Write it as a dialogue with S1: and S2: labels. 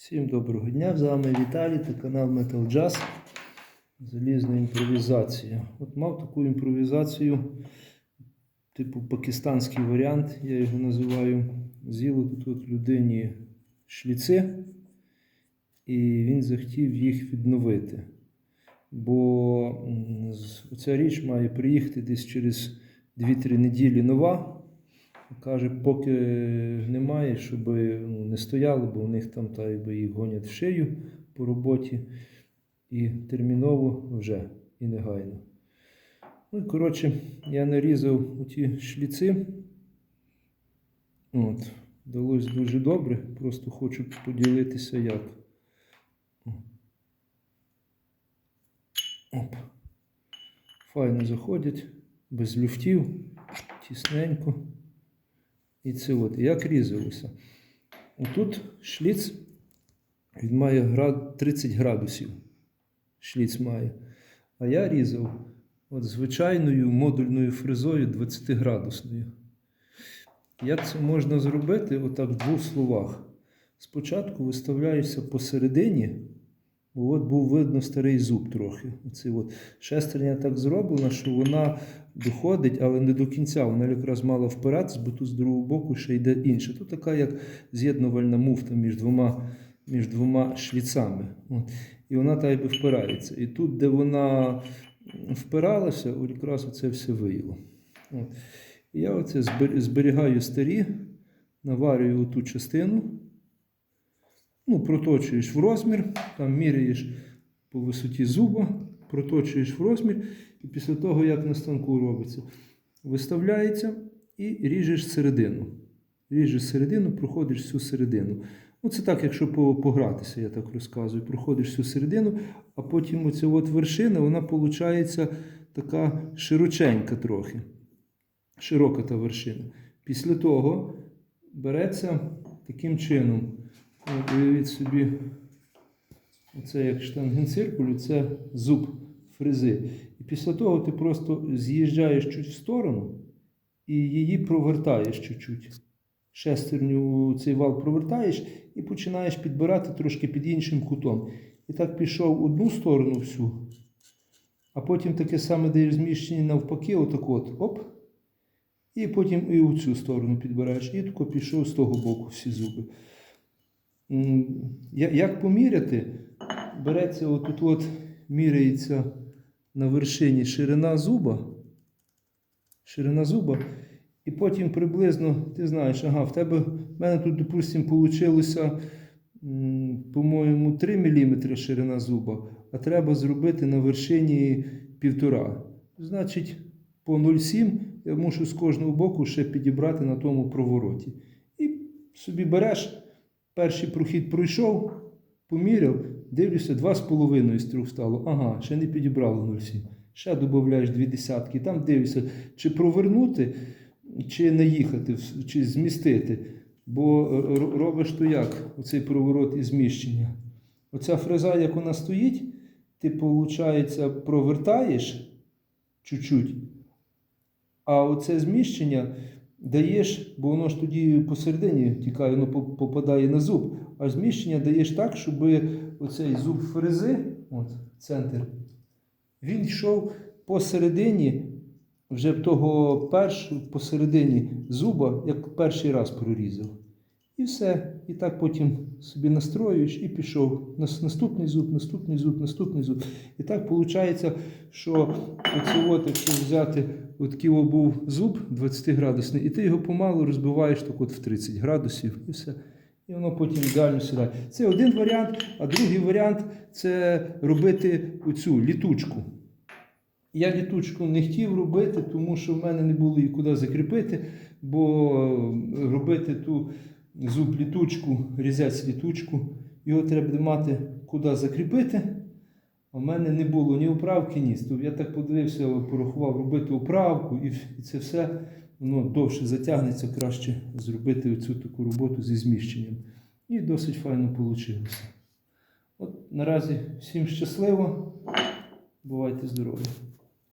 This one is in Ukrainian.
S1: Всім доброго дня! З вами Віталій та канал Metal Jazz. Залізна імпровізація. От мав таку імпровізацію, типу пакистанський варіант, я його називаю. З'їло тут от людині шліци, і він захотів їх відновити. Бо ця річ має приїхати десь через 2-3 неділі нова. Каже, поки немає, щоб ну, не стояло, бо у них там та, якби, їх гонять в шию по роботі. І терміново вже, і негайно. Ну і коротше, я нарізав ті шліци. От, вдалося дуже добре. Просто хочу поділитися як. Оп. Файно заходять, без люфтів, тісненько. І це от. Як різалося? Отут шліц, він має град, 30 градусів. Шліц має. А я різав от звичайною модульною фрезою 20-градусною. Як це можна зробити? Отак в двох словах. Спочатку виставляєшся посередині, бо от був видно старий зуб трохи. Оце от. Шестерня так зроблена, що вона доходить, але не до кінця. Вона якраз мала впиратись, бо тут з другого боку ще йде інше. Тут така як з'єднувальна муфта між двома, між двома шліцами. От. І вона так якби впирається. І тут, де вона впиралася, якраз оце все виїло. От. Я оце зберігаю старі, наварюю ту частину. Ну, проточуєш в розмір, там міряєш по висоті зуба, проточуєш в розмір, і після того, як на станку робиться, виставляється і ріжеш середину. Ріжеш середину, проходиш всю середину. Ну, це так, якщо погратися, я так розказую. Проходиш всю середину, а потім оця от вершина, вона виходить така широченька трохи. Широка та вершина. Після того береться таким чином. Уявіть собі, оце як штангенциркуль, це зуб фрези. І після того ти просто з'їжджаєш чуть в сторону і її провертаєш чуть-чуть. Шестерню цей вал провертаєш і починаєш підбирати трошки під іншим кутом. І так пішов одну сторону всю, а потім таке саме даєш зміщення навпаки, отак от, оп. І потім і у цю сторону підбираєш. І тако пішов з того боку всі зуби. Як поміряти? Береться отут от міряється на вершині ширина зуба. Ширина зуба. І потім приблизно, ти знаєш, ага, в тебе, в мене тут, допустимо, вийшло, по-моєму, 3 мм ширина зуба, а треба зробити на вершині 1,5. Значить, по 0,7 я мушу з кожного боку ще підібрати на тому провороті. І собі береш, перший прохід пройшов, поміряв, дивлюся, 2,5 стру стало. Ага, ще не підібрало 0,7. Ще додаєш дві десятки. Там дивишся, чи провернути, чи наїхати, в- чи змістити. Бо е, робиш то як, оцей проворот і зміщення. Оця фреза, як вона стоїть, ти, виходить, провертаєш чуть-чуть, а оце зміщення даєш, бо воно ж тоді посередині тікає, воно попадає на зуб. А зміщення даєш так, щоб оцей зуб фрези, от центр, він йшов посередині, вже того першого посередині зуба, як перший раз прорізав. І все. І так потім собі настроюєш і пішов. Наступний зуб, наступний зуб, наступний зуб. І так виходить, що от, якщо взяти от був зуб 20 градусний, і ти його помалу розбиваєш так от в 30 градусів, і все. І воно потім ідеально сідає. Це один варіант, а другий варіант це робити оцю літучку. Я літучку не хотів робити, тому що в мене не було її куди закріпити, бо робити ту зуб літучку, різець літучку, його треба мати куди закріпити. А в мене не було ні управки, ні. То Я так подивився, порахував робити управку і це все воно довше затягнеться, краще зробити цю таку роботу зі зміщенням. І досить файно вийшло. От наразі всім щасливо. Бувайте здорові!